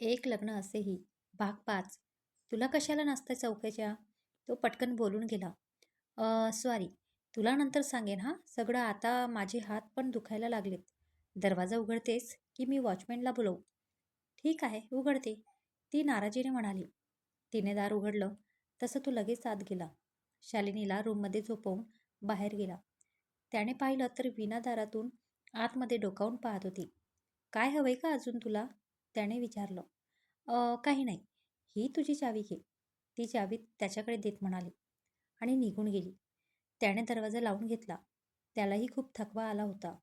एक लग्न असेही. भाग पाच. तुला कशाला नसतं चौक्याच्या? तो पटकन बोलून गेला. सॉरी तुला नंतर सांगेन हां. सगळं आता माझे हात पण दुखायला लागलेत. दरवाजा उघडतेस की मी वॉचमॅनला बोलवू? ठीक आहे उघडते. ती नाराजीने म्हणाली. तिने दार उघडलं. तसं तो लगेच आत गेला. शालिनीला रूममध्ये झोपवून बाहेर गेला. त्याने पाहिलं तर विना दारातून आतमध्ये डोकावून पाहत होती. काय हवंय का अजून तुला? त्याने विचारलं काही नाही. ही तुझी चावी घे. ती चावी त्याच्याकडे देत म्हणाली आणि निघून गेली. त्याने दरवाजा लावून घेतला. त्यालाही खूप थकवा आला होता.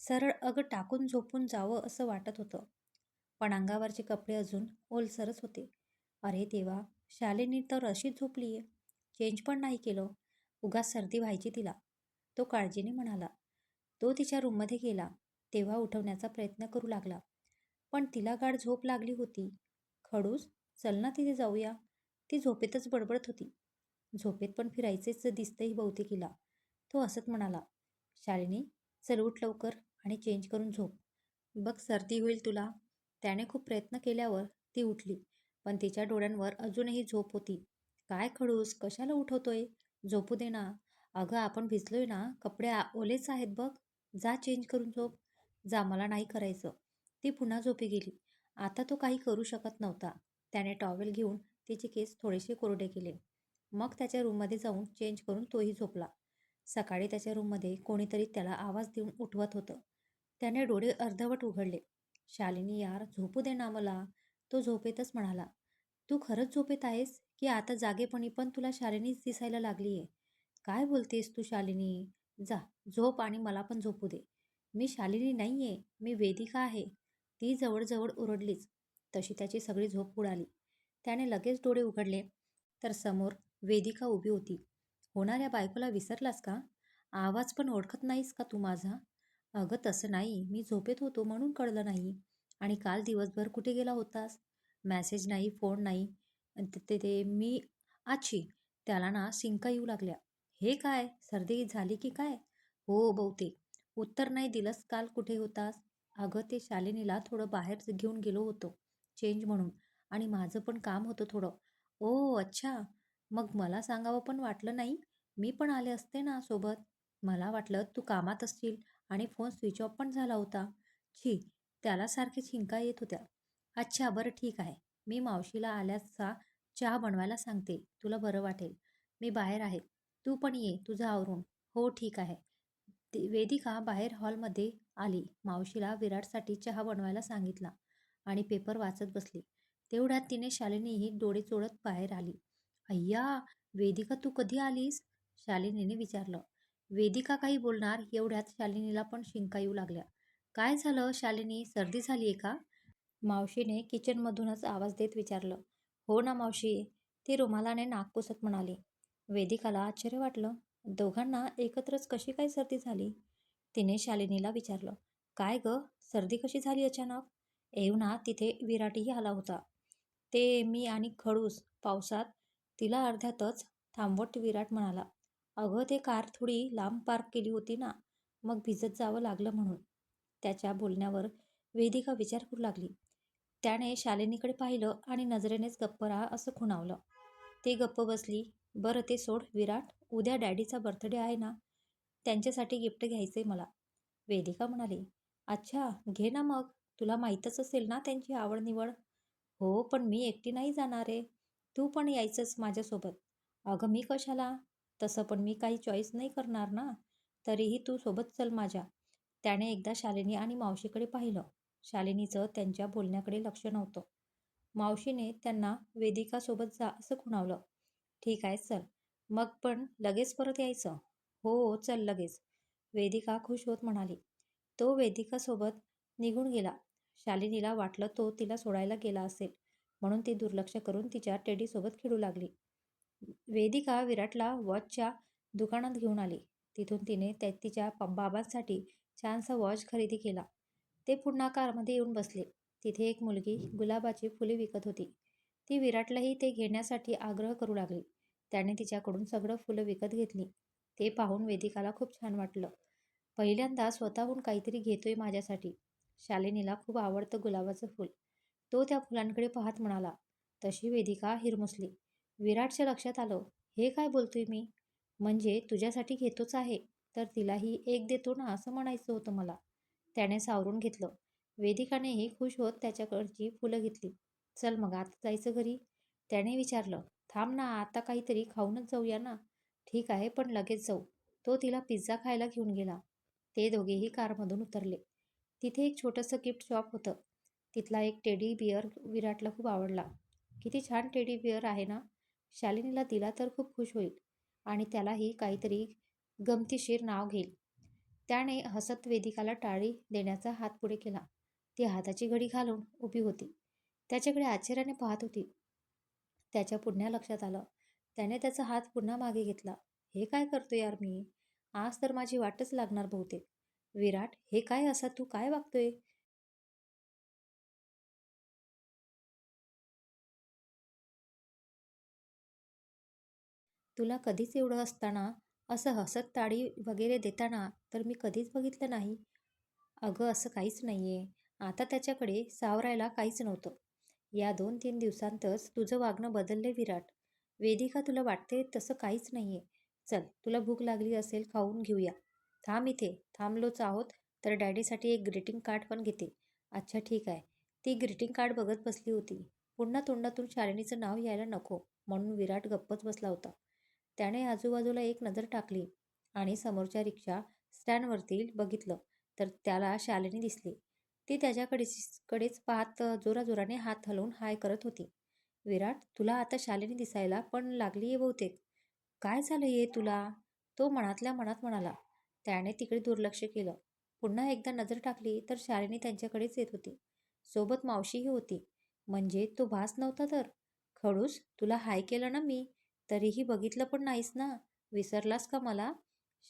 सरळ अगं टाकून झोपून जावं असं वाटत होतं. पण अंगावरचे कपडे अजून ओलसरच होते. अरे देवा शालेनी तर अशीच झोपली आहे चेंज पण नाही केलं. उगा सर्दी व्हायची तिला. तो काळजीने म्हणाला. तो तिच्या रूममध्ये गेला. तेव्हा उठवण्याचा प्रयत्न करू लागला. पण तिला गाढ झोप लागली होती. खडूस चल ना तिथे जाऊया. ती झोपेतच बडबडत होती. झोपेत पण फिरायचेच दिसतंही बहुतेकीला तो असत म्हणाला शालिनी चल उठ लवकर आणि चेंज करून झोप. बघ सर्दी होईल तुला. त्याने खूप प्रयत्न केल्यावर ती उठली पण तिच्या डोळ्यांवर अजूनही झोप होती. काय खडूस कशाला उठवतोय? झोपू दे ना. अगं आपण भिजलोय ना. कपडे ओलेच आहेत बघ. जा चेंज करून झोप. जा मला नाही करायचं. ती पुन्हा झोपी गेली. आता तो काही करू शकत नव्हता. त्याने टॉवेल घेऊन तिचे केस थोडेसे कोरडे केले. मग त्याच्या रूममध्ये जाऊन चेंज करून तोही झोपला. सकाळी त्याच्या रूममध्ये कोणीतरी त्याला आवाज देऊन उठवत होतं. त्याने डोळे अर्धवट उघडले. शालिनी यार झोपू दे ना मला. तो झोपेतच म्हणाला तू खरंच झोपेत आहेस की आता जागेपणी पण तुला शालिनीच दिसायला लागली आहे काय बोलतेस तू शालिनी? जा झोप आणि मला पण झोपू दे. मी शालिनी नाही आहे मी वेदिका आहे. ती जवळजवळ ओरडलीच. तशी त्याची सगळी झोप उडाली. त्याने लगेच डोळे उघडले. तर समोर वेदिका उभी होती. होणाऱ्या बायकोला विसरलास का? आवाज पण ओळखत नाहीस का तू माझा? अगं तसं नाही. मी झोपेत होतो म्हणून कळलं नाही. आणि काल दिवसभर कुठे गेला होतास? मॅसेज नाही फोन नाही. ते ते- मी आच्छी त्याला ना शिंका येऊ लागल्या. हे काय? सर्दी झाली की काय? हो बहुतेक. उत्तर नाही दिलंस काल कुठे होतास? अगं ते शालिनीला थोडं बाहेर घेऊन गेलो होतो चेंज म्हणून. आणि माझं पण काम होतं थोडं. ओ अच्छा. मग मला सांगावं पण वाटलं नाही? मी पण आले असते ना सोबत. मला वाटलं तू कामात असशील आणि फोन स्विच ऑफ पण झाला होता. छी त्याला सारखे शिंका येत होत्या. अच्छा बरं ठीक आहे. मी मावशीला आल्याचा चहा बनवायला सांगते. तुला बरं वाटेल. मी बाहेर आहे. तू पण ये तुझं आवरून. हो ठीक आहे. वेदिका बाहेर हॉलमध्ये आली. मावशीला विराटसाठी चहा बनवायला सांगितला आणि पेपर वाचत बसली. तेवढ्यात तिने शालिनीही डोळे चोळत बाहेर आली. अय्या वेदिका तू कधी आलीस? शालिनीने विचारलं. वेदिका काही बोलणार एवढ्यात शालिनीला पण शिंका येऊ लागल्या. काय झालं शालिनी? सर्दी झाली आहे का? मावशीने किचनमधूनच आवाज देत विचारलं. हो ना मावशी. ती रुमालाने नाक पुसत म्हणाली. वेदिकाला आश्चर्य वाटलं. दोघांना एकत्रच कशी काय सर्दी झाली? तिने शालिनीला विचारलं काय ग? सर्दी कशी झाली अचानक? येऊना तिथे विराटही आला होता. ते मी आणि खडूस पावसात तिला अर्ध्यातच थांबवत विराट म्हणाला अगं ते कार थोडी लांब पार्क केली होती ना मग भिजत जावं लागलं म्हणून. त्याच्या बोलण्यावर वेदिका विचार करू लागली. त्याने शालिनीकडे पाहिलं आणि नजरेनेच गप्प राहा असं खुणावलं. ती गप्प बसली बरं ते सोड विराट उद्या डॅडीचा बर्थडे आहे ना त्यांच्यासाठी गिफ्ट घ्यायचंय मला. वेदिका म्हणाली अच्छा घे ना मग. तुला माहीतच असेल ना त्यांची आवड निवड हो पण मी एकटी नाही जाणार आहे. तू पण यायचंच माझ्यासोबत. अगं मी कशाला? तसं पण मी काही चॉईस नाही करणार ना. तरीही तू सोबत चल माझ्या. त्याने एकदा शालिनी आणि मावशीकडे पाहिलं. शालिनीचं त्यांच्या बोलण्याकडे लक्ष नव्हतं. मावशीने त्यांना वेदिकासोबत जा असं खुणावलं. ठीक आहे चल. मग पण लगेच परत यायचं. हो चल लगेच. वेदिका खुश होत म्हणाली. तो वेदिकासोबत निघून गेला. शालिनीला वाटलं तो तिला सोडायला गेला असेल म्हणून ती दुर्लक्ष करून तिच्या टेडीसोबत खेळू लागली. वेदिका विराटला वॉचच्या दुकानात घेऊन आली. तिथून तिने त्या तिच्या प- बाबांसाठी छानसा वॉच खरेदी केला. ते पुन्हा कारमध्ये येऊन बसले. तिथे एक मुलगी गुलाबाची फुले विकत होती. ती विराटलाही ते घेण्यासाठी आग्रह करू लागली. त्याने तिच्याकडून सगळं फुलं विकत घेतली. ते पाहून वेदिकाला खूप छान वाटलं. पहिल्यांदा स्वतःहून काहीतरी घेतोय माझ्यासाठी. शालिनीला खूप आवडतं गुलाबाचं फूल. तो त्या फुलांकडे पाहत म्हणाला तशी वेदिका हिरमुसली. विराटच्या लक्षात आलं हे काय बोलतोय मी? म्हणजे तुझ्यासाठी घेतोच आहे तर तिलाही एक देतो ना असं म्हणायचं होतं मला. त्याने सावरून घेतलं. वेदिकानेही खुश होत त्याच्याकडची फुलं घेतली. चल मग आता जायचं घरी. त्याने विचारलं थांब ना आता काहीतरी खाऊनच जाऊया ना. ठीक आहे पण लगेच जाऊ. तो तिला पिझ्झा खायला घेऊन गेला. ते दोघेही कारमधून उतरले. तिथे एक छोटंसं गिफ्ट शॉप होतं. तिथला एक टेडी बिअर विराटला खूप आवडला. किती छान टेडी बिअर आहे ना. शालिनीला दिला तर खूप खुश होईल आणि त्यालाही काहीतरी गमतीशीर नाव घेईल. त्याने हसत वेदिकाला टाळी देण्याचा हात पुढे केला. ती हाताची घडी घालून उभी होती. त्याच्याकडे आश्चर्याने पाहत होती. त्याच्या पुण्या लक्षात आलं. त्याने त्याचा हात पुन्हा मागे घेतला. हे काय करतो यार मी? आज तर माझी वाटच लागणार बहुतेक. विराट हे काय असा तू काय वागतोय? तुला कधीच एवढं असताना असं हसत ताडी वगैरे देताना तर मी कधीच बघितलं नाही. अगं असं काहीच नाहीये. आता त्याच्याकडे सावरायला काहीच नव्हतं. या दोन तीन दिवसांतच तुझं वागणं बदललंय विराट. वेदिका तुला वाटते तसं काहीच नाही आहे चल तुला भूक लागली असेल खाऊन घेऊया. थांब इथे. थांबलोच आहोत तर डॅडीसाठी एक ग्रीटिंग कार्ड पण घेते. अच्छा ठीक आहे. ती ग्रीटिंग कार्ड बघत बसली होती. पुन्हा तोंडातून शालिनीचं नाव यायला नको म्हणून विराट गप्पच बसला होता. त्याने आजूबाजूला एक नजर टाकली आणि समोरच्या रिक्षा स्टँडवरती बघितलं तर त्याला शालिनी दिसली. ती त्याच्याकडेच कडेच पाहत जोराजोराने हात हलवून हाय करत होती. विराट तुला आता शालिनी दिसायला पण लागली आहे बहुतेक. काय झालं ये तुला? तो मनातल्या मनात म्हणाला. त्याने तिकडे दुर्लक्ष केलं. पुन्हा एकदा नजर टाकली तर शालिनी त्यांच्याकडेच येत होती. सोबत मावशीही होती. म्हणजे तो भास नव्हता तर? खडूस तुला हाय केलं ना मी? तरीही बघितलं पण नाहीस ना? विसरलास का मला?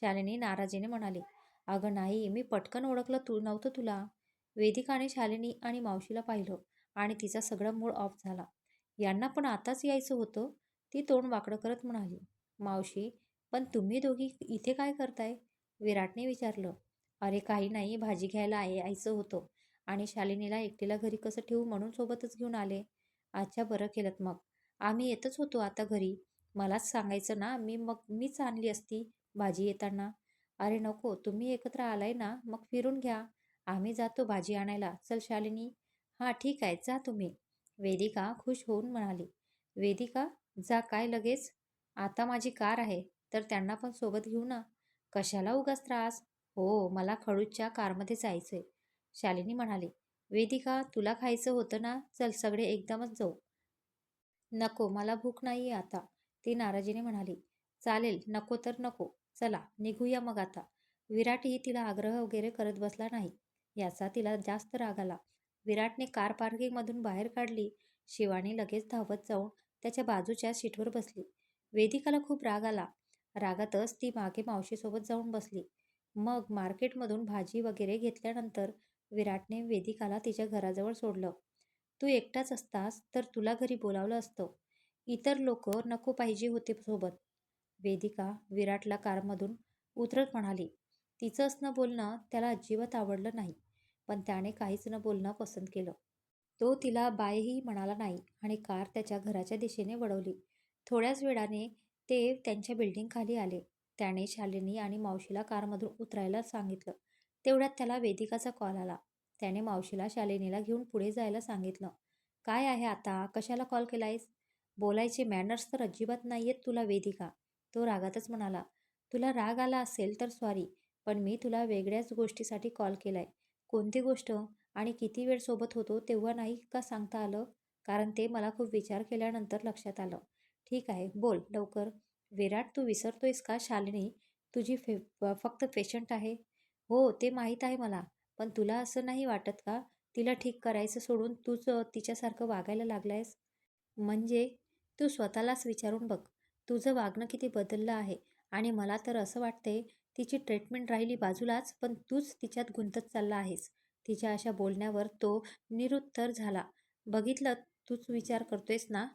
शालिनी नाराजीने म्हणाली. अगं नाही मी पटकन ओळखलं तू नव्हतं तुला. वेदिकाने शालिनी आणि मावशीला पाहिलं आणि तिचा सगळा मूड ऑफ झाला. यांना पण आताच यायचं होतं. ती तोंड वाकडं करत म्हणाली मावशी पण तुम्ही दोघी इथे काय करताय? विराटने विचारलं अरे काही नाही भाजी घ्यायला यायचं होतं आणि शालिनीला एकटीला घरी कसं ठेवू म्हणून सोबतच घेऊन आले. अच्छा बरं केलं मग. आम्ही येतच होतो आता घरी. मलाच सांगायचं ना मी मग मीच आणली असती भाजी येताना. अरे नको तुम्ही एकत्र आलाय ना मग फिरून घ्या. आम्ही जातो भाजी आणायला. चल शालिनी. हां ठीक आहे जा तुम्ही. वेदिका खुश होऊन म्हणाली वेदिका जा काय लगेच? आता माझी कार आहे तर त्यांना पण सोबत घेऊ ना? कशाला उगाच त्रास? हो मला खडूच्या कारमध्ये जायचंय. शालिनी म्हणाली वेदिका तुला खायचं होतं ना? चल सगळे एकदमच जाऊ. नको मला भूक नाही आता. ती नाराजीने म्हणाली चालेल नको तर नको. चला निघूया मग आता. विराटही तिला आग्रह वगैरे करत बसला नाही याचा तिला जास्त राग आला. विराटने कार पार्किंगमधून बाहेर काढली. शिवानी लगेच धावत जाऊन त्याच्या बाजूच्या सीटवर बसली. वेदिकाला खूप राग आला. रागातच ती मागे मावशीसोबत जाऊन बसली. मग मार्केटमधून भाजी वगैरे घेतल्यानंतर विराटने वेदिकाला तिच्या घराजवळ सोडलं. तू एकटाच असतास तर तुला घरी बोलावलं असतं. इतर लोक नको पाहिजे होते सोबत. वेदिका विराटला कारमधून उतरत म्हणाली. तिचं असणं बोलणं त्याला अजिबात आवडलं नाही. पण त्याने काहीच न बोलणं पसंत केलं. तो तिला बायही म्हणाला नाही आणि कार त्याच्या घराच्या दिशेने वळवली. थोड्याच वेळाने ते त्यांच्या बिल्डिंगखाली आले. त्याने शालिनी आणि मावशीला कारमधून उतरायला सांगितलं. तेवढ्यात त्याला वेदिकाचा कॉल आला. त्याने मावशीला शालिनीला घेऊन पुढे जायला सांगितलं. काय आहे आता? कशाला कॉल केलायस? बोलायचे मॅनर्स तर अजिबात नाही आहेत तुला वेदिका. तो रागातच म्हणाला. तुला राग आला असेल तर सॉरी पण मी तुला वेगळ्याच गोष्टीसाठी कॉल केलाय. कोणती गोष्ट आणि किती वेळ सोबत होतो तेव्हा नाही का सांगता आलं? कारण ते मला खूप विचार केल्यानंतर लक्षात आलं. ठीक आहे बोल लवकर. विराट तू विसरतोयस का शालिनी? तुझी फे फक्त पेशंट आहे. हो ते माहीत आहे मला. पण तुला असं नाही वाटत का? तिला ठीक करायचं सोडून तूच तिच्यासारखं वागायला लागलायस? म्हणजे? तू स्वतःलाच विचारून बघ. तुझं वागणं किती बदललं आहे. आणि मला तर असं वाटतंय तिची ट्रीटमेंट राहिली बाजूलाच पण तूच तिच्यात गुंतत चालला आहेस. तिच्या अशा बोलण्यावर तो निरुत्तर झाला. बघितलं तूच विचार करतोयस ना?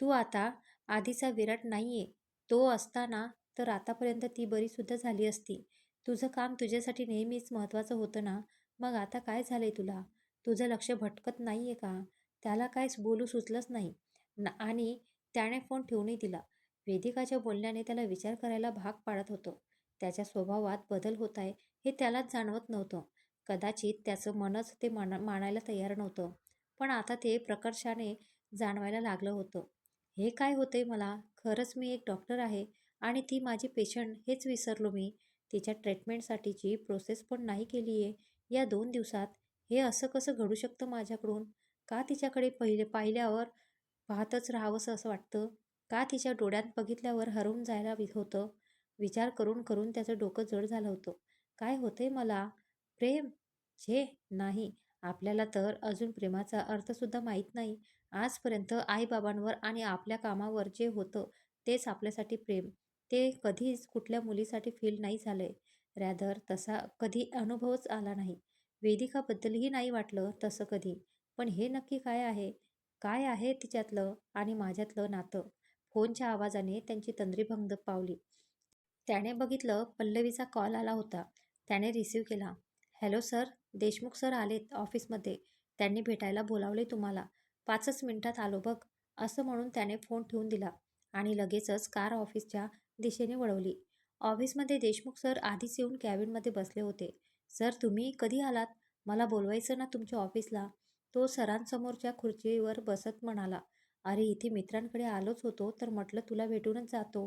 तू आता आधीचा विराट नाहीये. तो असताना तर आतापर्यंत ती बरीसुद्धा झाली असती. तुझं काम तुझ्यासाठी नेहमीच महत्त्वाचं होतं ना? मग आता काय झालंय तुला? तुझं लक्ष भटकत नाहीये का? त्याला काहीच बोलू सुचलंच नाही. न आणि त्याने फोन ठेवूनही दिला. वेदिकाच्या बोलण्याने त्याला विचार करायला भाग पाडत होतो. त्याच्या स्वभावात बदल होत आहे हे त्यालाच जाणवत नव्हतं. कदाचित त्याचं मनच ते मान मानायला तयार नव्हतं. पण आता ते प्रकर्षाने जाणवायला लागलं होतं. हे काय होते मला? खरंच मी एक डॉक्टर आहे आणि ती माझी पेशंट हेच विसरलो मी. तिच्या ट्रीटमेंटसाठीची प्रोसेस पण नाही केली आहे या दोन दिवसात हे असं कसं घडू शकतं माझ्याकडून? का तिच्याकडे पहिले पाहिल्यावर पाहतच राहावंसं असं वाटतं? का तिच्या डोळ्यात बघितल्यावर हरवून जायला वि- होतं? विचार करून करून त्याचं डोकं जड झालं होतं. काय होतंय मला? प्रेम? छे नाही. आपल्याला तर अजून प्रेमाचा अर्थसुद्धा माहीत नाही. आजपर्यंत आईबाबांवर आणि आपल्या कामावर जे होतं तेच आपल्यासाठी प्रेम. ते कधीच कुठल्या मुलीसाठी फील नाही झालंय. रॅदर तसा कधी अनुभवच आला नाही. वेदिकाबद्दलही नाही वाटलं तसं कधी. पण हे नक्की काय आहे? काय आहे तिच्यातलं आणि माझ्यातलं नातं? फोनच्या आवाजाने त्यांची तंद्रीभंग पावली. त्याने बघितलं पल्लवीचा कॉल आला होता. त्याने रिसीव केला. हॅलो सर देशमुख सर आलेत ऑफिसमध्ये. त्यांनी भेटायला बोलावले तुम्हाला. पाचच मिनिटात आलो बघ. असं म्हणून त्याने फोन ठेवून दिला आणि लगेचच कार ऑफिसच्या दिशेने वळवली. ऑफिसमध्ये देशमुख सर आधीच येऊन कॅबिनमध्ये बसले होते. सर तुम्ही कधी आलात? मला बोलवायचं ना तुमच्या ऑफिसला. तो सरांसमोरच्या खुर्चीवर बसत म्हणाला. अरे इथे मित्रांकडे आलोच होतो तर म्हटलं तुला भेटूनच जातो.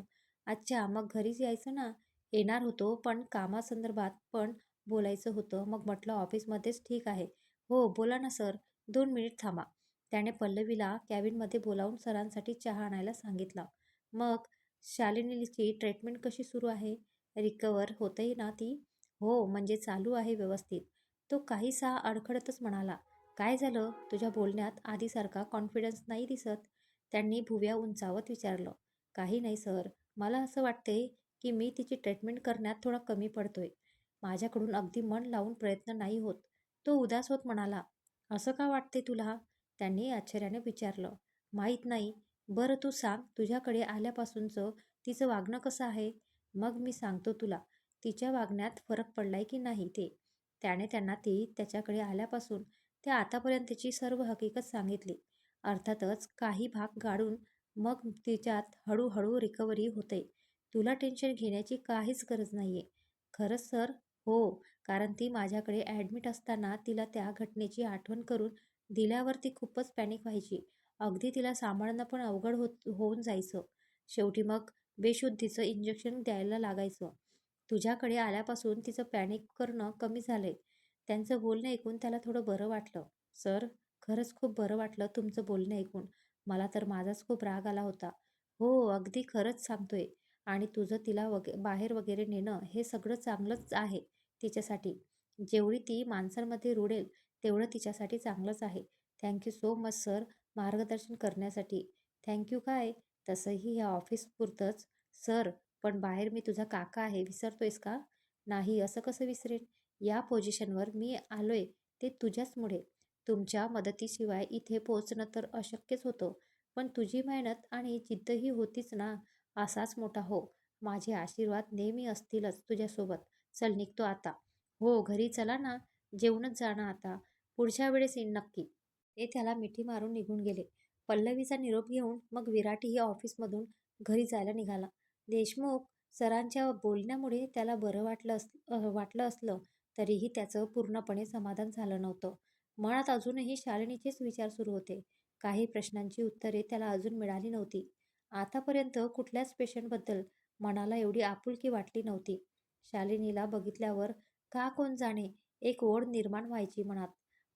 अच्छा मग घरीच यायचं ना? येणार होतो पण कामासंदर्भात पण बोलायचं होतं. मग म्हटलं ऑफिसमध्येच ठीक आहे. हो बोला ना सर. दोन मिनिट थांबा. त्याने पल्लवीला कॅबिनमध्ये बोलावून सरांसाठी चहा आणायला सांगितला. मग शालिनीची ट्रीटमेंट कशी सुरू आहे? रिकवर होतही ना ती? हो म्हणजे चालू आहे व्यवस्थित. तो काहीसा अडखडतच म्हणाला. काय झालं? तुझ्या बोलण्यात आधीसारखा कॉन्फिडन्स नाही दिसत. त्यांनी भुव्या उंचावत विचारलं काही नाही सर. मला असं वाटते की मी तिची ट्रीटमेंट करण्यात थोडा कमी पडतोय. माझ्याकडून अगदी मन लावून प्रयत्न नाही होत. तो उदास होत म्हणाला असं का वाटते तुला? त्यांनी आश्चर्याने विचारलं माहीत नाही. बरं तू सांग तुझ्याकडे आल्यापासूनचं तिचं वागणं कसं आहे? मग मी सांगतो तुला तिच्या वागण्यात फरक पडलाय की नाही ते. त्याने त्यांना ती त्याच्याकडे आल्यापासून ते आतापर्यंतची सर्व हकीकत सांगितली. अर्थातच काही भाग गाडून मग तिच्यात हळूहळू रिकव्हरी होते. तुला टेन्शन घेण्याची काहीच गरज नाही आहे खरंच सर? हो. कारण ती माझ्याकडे ॲडमिट असताना तिला त्या घटनेची आठवण करून दिल्यावर ती खूपच पॅनिक व्हायची. अगदी तिला सांभाळणं पण अवघड होत होऊन जायचं. शेवटी मग बेशुद्धीचं इंजेक्शन द्यायला लागायचं. तुझ्याकडे आल्यापासून तिचं पॅनिक करणं कमी झालंय. त्यांचं बोलणं ऐकून त्याला थोडं बरं वाटलं. सर खरंच खूप बरं वाटलं तुमचं बोलणं ऐकून. मला तर माझाच खूप राग आला होता. हो अगदी खरंच सांगतोय. आणि तुझं तिला वगे बाहेर वगैरे नेणं हे सगळं चांगलंच आहे तिच्यासाठी. जेवढी ती माणसांमध्ये रुडेल तेवढं तिच्यासाठी चांगलंच आहे. थँक्यू सो मच सर मार्गदर्शन करण्यासाठी. थँक्यू काय? तसंही ह्या ऑफिसपुरतंच. सर पण बाहेर मी तुझा काका आहे विसरतोयस का? नाही असं कसं विसरेन? या पोझिशनवर मी आलोय ते तुझ्याचमुळे तुमच्या मदतीशिवाय इथे पोचणं तर अशक्यच होतं पण तुझी मेहनत आणि जिद्दही होतीच ना असाच मोठा हो. माझे आशीर्वाद नेहमी असतीलच तुझ्यासोबत. चल निघतो आता. हो घरी चला ना. जेवणच जाणं आता. पुढच्या वेळेस येईन नक्की. ते त्याला मिठी मारून निघून गेले. पल्लवीचा निरोप घेऊन मग विराटीही ऑफिसमधून घरी जायला निघाला. देशमुख सरांच्या बोलण्यामुळे त्याला बरं वाटलं अस वाटलं असलं तरीही त्याचं पूर्णपणे समाधान झालं नव्हतं. मनात अजूनही शालिनीचेच विचार सुरू होते. काही प्रश्नांची उत्तरे त्याला अजून मिळाली नव्हती. आतापर्यंत कुठल्याच पेशंटबद्दल मनाला एवढी आपुलकी वाटली नव्हती. शालिनीला बघितल्यावर का कोण जाणे एक ओढ निर्माण व्हायची मनात.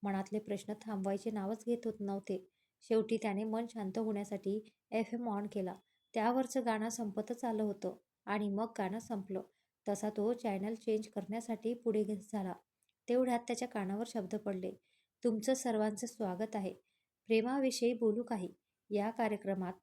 मनातले प्रश्न थांबवायचे नावच घेत होत नव्हते. शेवटी त्याने मन शांत होण्यासाठी एफ एम ऑन केला. त्यावरचं गाणं संपतच आलं होतं आणि मग गाणं संपलं. तसा तो चॅनल चेंज करण्यासाठी पुढे झाला. तेवढ्यात त्याच्या कानावर शब्द पडले. तुमचं सर्वांचं स्वागत आहे. प्रेमाविषयी बोलू काही. या कार्यक्रमात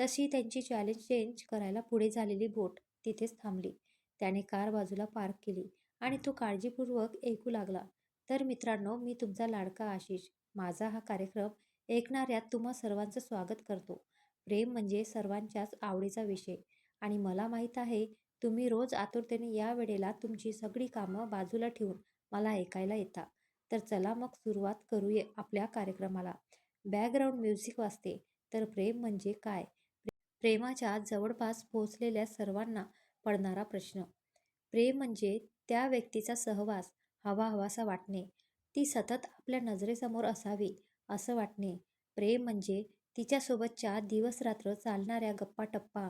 तशी त्यांची चॅलेंज चेंज करायला पुढे झालेली बोट तिथेच थांबली. त्याने कार बाजूला पार्क केली आणि तो काळजीपूर्वक ऐकू लागला. तर मित्रांनो मी तुमचा लाडका आशिष. माझा हा कार्यक्रम ऐकणाऱ्यात तुम्हा सर्वांचं स्वागत करतो. प्रेम म्हणजे सर्वांच्याच आवडीचा विषय. आणि मला माहीत आहे तुम्ही रोज आतुरतेने या वेळेला तुमची सगळी कामं बाजूला ठेवून मला ऐकायला येता. तर चला मग सुरुवात करूया आपल्या कार्यक्रमाला. बॅकग्राऊंड म्युझिक वाजते. तर प्रेम म्हणजे काय? प्रेमाच्या जवळपास पोहोचलेल्या सर्वांना पडणारा प्रश्न. प्रेम म्हणजे त्या व्यक्तीचा सहवास हवा हवासा वाटणे. ती सतत आपल्या नजरेसमोर असावी असं वाटणे. प्रेम म्हणजे तिच्यासोबतच्या दिवसरात्र चालणाऱ्या गप्पा टप्पा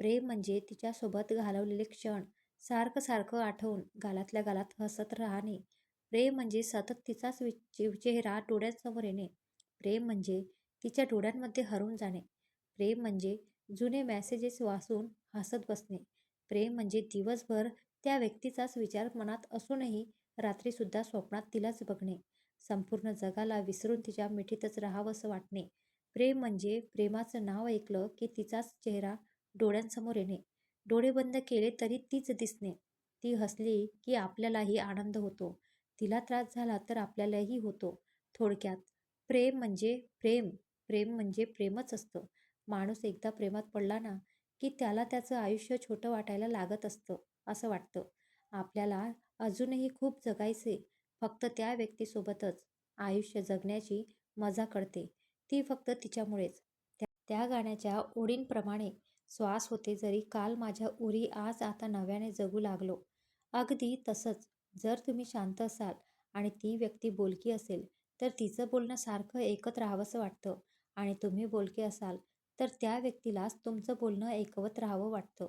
प्रेम म्हणजे तिच्यासोबत घालवलेले क्षण सारखं सारखं आठवून गालातल्या गालात हसत राहणे. प्रेम म्हणजे सतत तिचाच वि चेहरा डोळ्यांसमोर येणे. प्रेम म्हणजे तिच्या डोळ्यांमध्ये हरून जाणे. प्रेम म्हणजे जुने मेसेजेस वाचून हसत बसणे. प्रेम म्हणजे दिवसभर त्या व्यक्तीचाच विचार मनात असूनही रात्रीसुद्धा स्वप्नात तिलाच बघणे. संपूर्ण जगाला विसरून तिच्या मिठीतच राहावंसं वाटणे. प्रेम म्हणजे प्रेमाचं नाव ऐकलं की तिचाच चेहरा डोळ्यांसमोर येणे. डोळे बंद केले तरी तीच दिसणे. ती हसली की आपल्यालाही आनंद होतो. तिला त्रास झाला तर आपल्यालाही होतो. थोडक्यात प्रेम म्हणजे प्रेम. प्रेम म्हणजे प्रेमच असतं. माणूस एकदा प्रेमात पडला ना की त्याला त्याचं आयुष्य छोटं वाटायला लागत असतं असं वाटतं. आपल्याला अजूनही खूप जगायचे फक्त त्या व्यक्तीसोबतच. आयुष्य जगण्याची मजा कळते ती फक्त तिच्यामुळेच. त्या गाण्याच्या ओळींप्रमाणे श्वास होते जरी काल माझ्या उरी आज आता नव्याने जगू लागलो. अगदी तसंच जर तुम्ही शांत असाल आणि ती व्यक्ती बोलकी असेल तर तिचं बोलणं सारखं ऐकत राहावंसं वाटतं आणि तुम्ही बोलके असाल तर त्या व्यक्तीलाच तुमचं बोलणं ऐकवत राहावं वाटतं.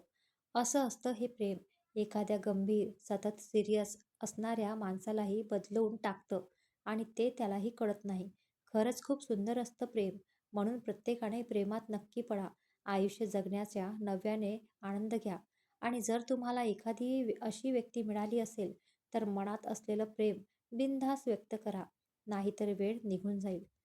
असं असतं हे प्रेम. एखाद्या गंभीर सतत सिरियस असणाऱ्या माणसालाही बदलवून टाकतं आणि ते त्यालाही कळत नाही. खरंच खूप सुंदर असतं प्रेम. म्हणून प्रत्येकाने प्रेमात नक्की पडा. आयुष्य जगण्याच्या नव्याने आनंद घ्या. आणि जर तुम्हाला एखादी अशी व्यक्ती मिळाली असेल तर मनात असलेलं प्रेम बिनधास व्यक्त करा. नाहीतर वेळ निघून जाईल.